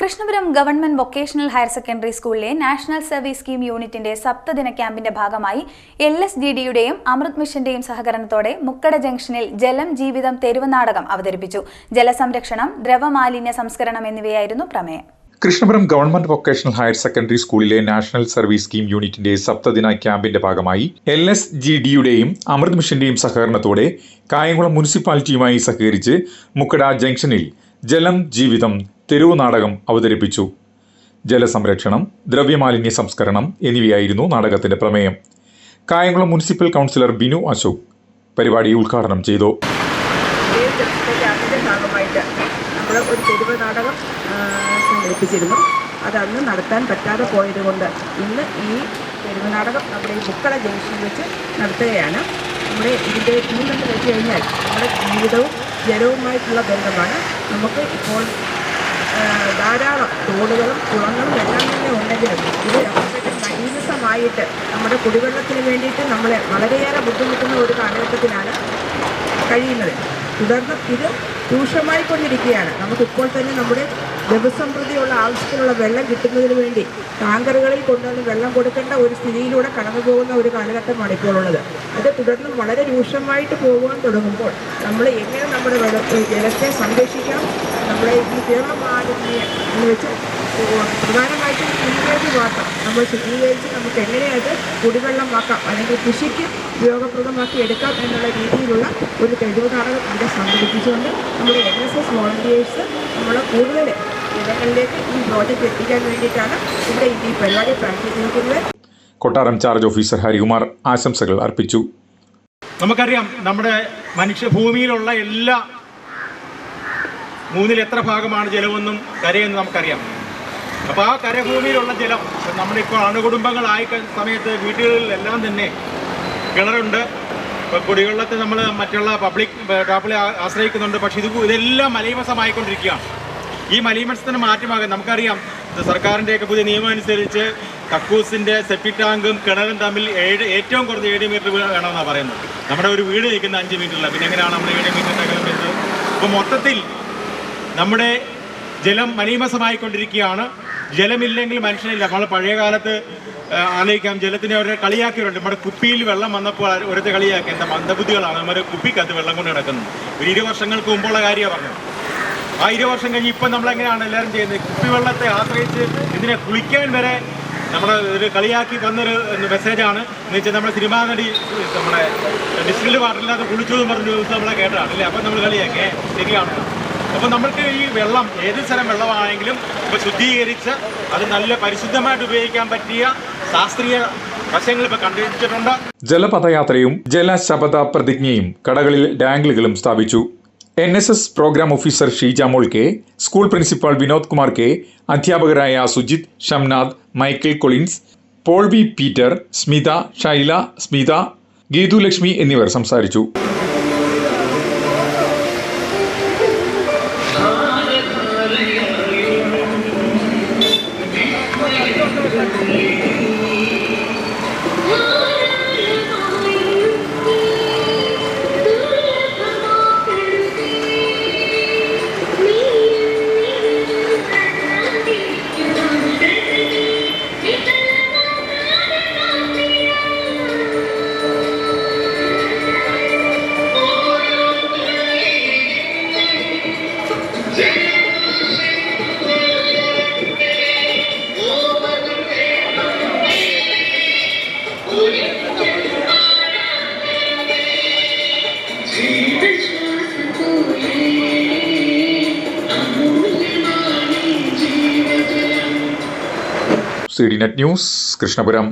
Krishnapuram government vocational higher secondary സ്കൂളിലെ national service scheme യൂണിറ്റിന്റെ സപ്തദിന ക്യാമ്പിന്റെ ഭാഗമായി എൽ എസ് ഡി ഡിയുടെയും അമൃത് മിഷന്റെയും സഹകരണത്തോടെ മുക്കട ജംഗ്ഷനിൽ ജലം ജീവിതം തെരുവ് നാടകം അവതരിപ്പിച്ചു. ജലസംരക്ഷണം ദ്രവമാലിന്യ സംസ്കരണം എന്നിവയായിരുന്നു പ്രമേയം. Krishnapuram government vocational higher secondary സ്കൂളിലെ നാഷണൽ സർവീസ് സ്കീം യൂണിറ്റിന്റെ സപ്തദിന ക്യാമ്പിന്റെ ഭാഗമായി എൽ എസ് ജി ഡിയുടെയും അമൃത് മിഷന്റെയും സഹകരണത്തോടെ കായംകുളം മുനിസിപ്പാലിറ്റിയുമായി സഹകരിച്ച് മുക്കട ജംഗ്ഷനിൽ ജലം ജീവിതം തെരുവ് നാടകം അവതരിപ്പിച്ചു. ജലസംരക്ഷണം ദ്രവ്യമാലിന്യ സംസ്കരണം എന്നിവയായിരുന്നു നാടകത്തിന്റെ പ്രമേയം. കായംകുളം മുനിസിപ്പൽ കൗൺസിലർ ബിനു അശോക് പരിപാടി ഉദ്ഘാടനം ചെയ്തു. ഭാഗമായിട്ട് അത് അന്ന് നടത്താൻ പറ്റാതെ പോയത് കൊണ്ട് ഇന്ന് ഈ തെരുവ് നാടകം നമ്മുടെ ഈ മുക്കള ജംഗ്ഷനിൽ വെച്ച് നടത്തുകയാണ്. നമ്മുടെ ഇതിന്റെ ടീമെന്ന് വെച്ച് കഴിഞ്ഞാൽ നമ്മുടെ ജീവിതവും ജലവുമായിട്ടുള്ള ബന്ധമാണ്. നമുക്ക് ഇപ്പോൾ ധാരാളം തോടുകളും കുളങ്ങളും എല്ലാം തന്നെ ഉണ്ടെങ്കിലും ഇത് അപ്പോഴത്തെ മലീനസമായിട്ട് നമ്മുടെ കുടിവെള്ളത്തിന് വേണ്ടിയിട്ട് നമ്മളെ വളരെയേറെ ബുദ്ധിമുട്ടുന്ന ഒരു കാലഘട്ടത്തിലാണ് കഴിയുന്നത്. തുടർന്ന് ഇത് രൂക്ഷമായിക്കൊണ്ടിരിക്കുകയാണ്. നമുക്കിപ്പോൾ തന്നെ നമ്മുടെ പ്രതിയുള്ള ആവശ്യത്തിനുള്ള വെള്ളം കിട്ടുന്നതിന് വേണ്ടി ടാങ്കറുകളിൽ കൊണ്ടുവന്ന് വെള്ളം കൊടുക്കേണ്ട ഒരു സ്ഥിതിയിലൂടെ കടന്നു പോകുന്ന ഒരു കാലഘട്ടമാണ് ഇപ്പോൾ ഉള്ളത് അത് തുടർന്ന് വളരെ രൂക്ഷമായിട്ട് പോകുവാൻ തുടങ്ങുമ്പോൾ നമ്മൾ എങ്ങനെ നമ്മുടെ ജലത്തെ സംരക്ഷിക്കാം നമ്മുടെ ഈ തീർമാലിന്യം എന്ന് വെച്ച് പ്രധാനമായിട്ടും ശുദ്ധീകരിച്ച് മാത്രം. നമ്മൾ ശുദ്ധീകരിച്ച് നമുക്ക് എങ്ങനെയത് കുടിവെള്ളമാക്കാം അല്ലെങ്കിൽ കൃഷിക്ക് ഉപയോഗപ്രദമാക്കി എടുക്കാം എന്നുള്ള രീതിയിലുള്ള ഒരു നാടകം ഇവിടെ സംഘടിപ്പിച്ചുകൊണ്ട് നമ്മുടെ എൻ എസ് എസ് വോളണ്ടിയേഴ്സ് നമ്മൾ കൂടുതൽ ജനങ്ങളിലേക്ക് ഈ പ്രോജക്റ്റ് എത്തിക്കാൻ വേണ്ടിയിട്ടാണ് ഇവിടെ ഈ പരിപാടി പ്ലാൻ കൊട്ടാരം ചാർജ് ഓഫീസർ ഹരികുമാർ ആശംസകൾ അർപ്പിച്ചു. നമുക്കറിയാം നമ്മുടെ മനുഷ്യഭൂമിയിലുള്ള എല്ലാ മൂന്നിൽ എത്ര ഭാഗമാണ് ജലമെന്നും കരയെന്ന് നമുക്കറിയാം. അപ്പോൾ ആ കരഭൂമിയിലുള്ള ജലം നമ്മളിപ്പോൾ അണുകുടുംബങ്ങളായ സമയത്ത് വീടുകളിലെല്ലാം തന്നെ കിണറുണ്ട്. ഇപ്പോൾ കുടിവെള്ളത്തെ നമ്മൾ മറ്റുള്ള പബ്ലിക് ടാപ്പിളെ ആശ്രയിക്കുന്നുണ്ട്. പക്ഷേ ഇത് ഇതെല്ലാം മലീമസമായിക്കൊണ്ടിരിക്കുകയാണ്. ഈ മലീമസത്തിന് മാറ്റമാകാൻ നമുക്കറിയാം. സർക്കാരിന്റെയൊക്കെ പുതിയ നിയമം അനുസരിച്ച് കക്കൂസിന്റെ സെപ്റ്റിക് ടാങ്കും കിണറും തമ്മിൽ ഏഴ് ഏറ്റവും കുറഞ്ഞ ഏഴ് മീറ്റർ വേണമെന്നാണ് പറയുന്നത്. നമ്മുടെ ഒരു വീട് നിൽക്കുന്ന അഞ്ച് മീറ്ററില്ല പിന്നെ എങ്ങനെയാണ് നമ്മൾ ഏഴ് മീറ്ററിന്റെ അകലം വരുന്നത്? അപ്പോൾ മൊത്തത്തിൽ നമ്മുടെ ജലം മലീമസമായിക്കൊണ്ടിരിക്കുകയാണ് ജലമില്ലെങ്കിൽ മനുഷ്യനില്ല. നമ്മൾ പഴയ കാലത്ത് ആലോചിക്കാം. ജലത്തിനെ അവരെ കളിയാക്കിയിട്ടുണ്ട്. നമ്മുടെ കുപ്പിയിൽ വെള്ളം വന്നപ്പോൾ ഒരത്തെ കളിയാക്കി. എന്താ മന്ദബുദ്ധികളാണ്. നമ്മുടെ കുപ്പിക്കകത്ത് വെള്ളം കൊണ്ട് കിടക്കുന്നത് ഒരു ഇരു വർഷങ്ങൾക്ക് മുമ്പുള്ള കാര്യമാണ് പറഞ്ഞത്. ആ ഇരു വർഷം കഴിഞ്ഞ് ഇപ്പം നമ്മളെങ്ങനെയാണ് എല്ലാവരും ചെയ്യുന്നത്? കുപ്പിവെള്ളത്തെ ആശ്രയിച്ച് ഇതിനെ കുളിക്കാൻ വരെ നമ്മുടെ ഒരു കളിയാക്കി വന്നൊരു മെസ്സേജാണ് എന്ന് വെച്ചാൽ നമ്മുടെ സിനിമാ നടി നമ്മുടെ ഡിസ്റ്റിൽ വാട്ടറില്ലാതെ കുളിച്ചു എന്ന് പറഞ്ഞ ദിവസം നമ്മളെ കേട്ടതാണ്. അല്ലേ? അപ്പം നമ്മൾ കളിയാക്കേ. ശരിയാണ് അപ്പോൾ നമ്മൾക്ക് ഈ വെള്ളം ഏത് സ്ഥലം വെള്ളമാണെങ്കിലും ഇപ്പോൾ ശുദ്ധീകരിച്ച് അത് നല്ല പരിശുദ്ധമായിട്ട് ഉപയോഗിക്കാൻ പറ്റിയ ശാസ്ത്രീയ വശങ്ങൾ ഇപ്പോൾ കണ്ടുപിടിച്ചിട്ടുണ്ട്. ജലപഥയാത്രയും ജലശപഥ പ്രതിജ്ഞയും കടകളിൽ ഡാങ്കിളുകളും സ്ഥാപിച്ചു. N S S programme officer Sheeja Mol K school principal Vinod Kumar K അധ്യാപകരായ Sujith Shamnath Michael Collins Paul V Peter Smitha Shaila Smitha Geethu Lakshmi എന്നിവർ സംസാരിച്ചു. C D net news Krishnapuram.